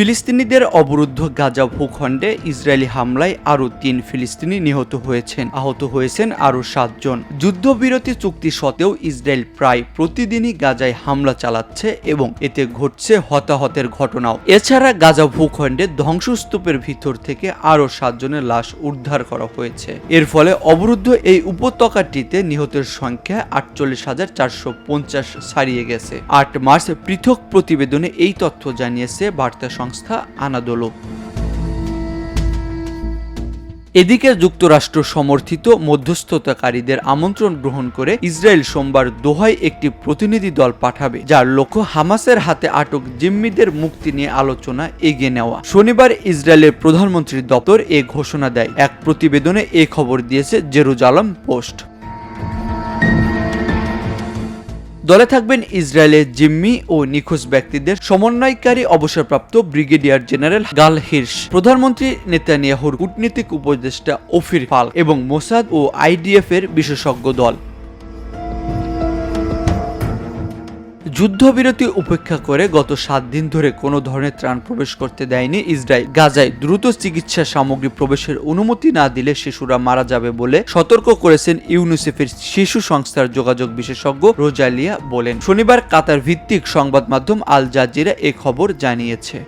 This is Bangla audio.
ফিলিস্তিনিদের অবরুদ্ধ গাজা ভূখণ্ডে ইসরায়েলি হামলায় আরও তিন ফিলিস্তিনি নিহত হয়েছেন, আহত হয়েছেন আরও সাতজন। যুদ্ধবিরতি চুক্তি সত্ত্বেও ইসরায়েল প্রায় প্রতিদিনই গাজায় হামলা চালাচ্ছে এবং এতে ঘটছে হতাহতের ঘটনাও। এছাড়া গাজা ভূখণ্ডে ধ্বংসস্তূপের ভিতর থেকে আরও সাতজনের লাশ উদ্ধার করা হয়েছে। এর ফলে অবরুদ্ধ এই উপত্যকাটিতে নিহতের সংখ্যা আটচল্লিশ হাজার চারশো পঞ্চাশ ছাড়িয়ে গেছে। আট মার্চ পৃথক প্রতিবেদনে এই তথ্য জানিয়েছে বার্তা সংস্থা। আনাদোলো। এদিকে যুক্তরাষ্ট্র সমর্থিত মধ্যস্থতাকারীদের আমন্ত্রণ গ্রহণ করে ইসরায়েল সোমবার দোহায় একটি প্রতিনিধি দল পাঠাবে, যার লক্ষ্য হামাসের হাতে আটক জিম্মিদের মুক্তি নিয়ে আলোচনা এগিয়ে নেওয়া। শনিবার ইসরায়েলের প্রধানমন্ত্রীর দপ্তর এ ঘোষণা দেয়। এক প্রতিবেদনে এ খবর দিয়েছে জেরুজালাম পোস্ট। দলে থাকবেন ইসরায়েলের জিম্মি ও নিখোঁজ ব্যক্তিদের সমন্বয়কারী অবসরপ্রাপ্ত ব্রিগেডিয়ার জেনারেল গাল হির্স, প্রধানমন্ত্রী নেতানিয়াহুর কূটনীতিক উপদেষ্টা ওফির ফাল এবং মোসাদ ও আইডিএফ এর বিশেষজ্ঞ দল। যুদ্ধবিরতি উপেক্ষা করে গত সাত দিন ধরে কোনো ধরনের ত্রাণ প্রবেশ করতে দেয়নি ইসরায়েল। গাজায় দ্রুত চিকিৎসা সামগ্রী প্রবেশের অনুমতি না দিলে শিশুরা মারা যাবে বলে সতর্ক করেছেন ইউনিসেফের শিশু সংস্থার যোগাযোগ বিশেষজ্ঞ রোজালিয়া বলেন। শনিবার কাতার ভিত্তিক সংবাদ মাধ্যম আল জাজিরা এ খবর জানিয়েছে।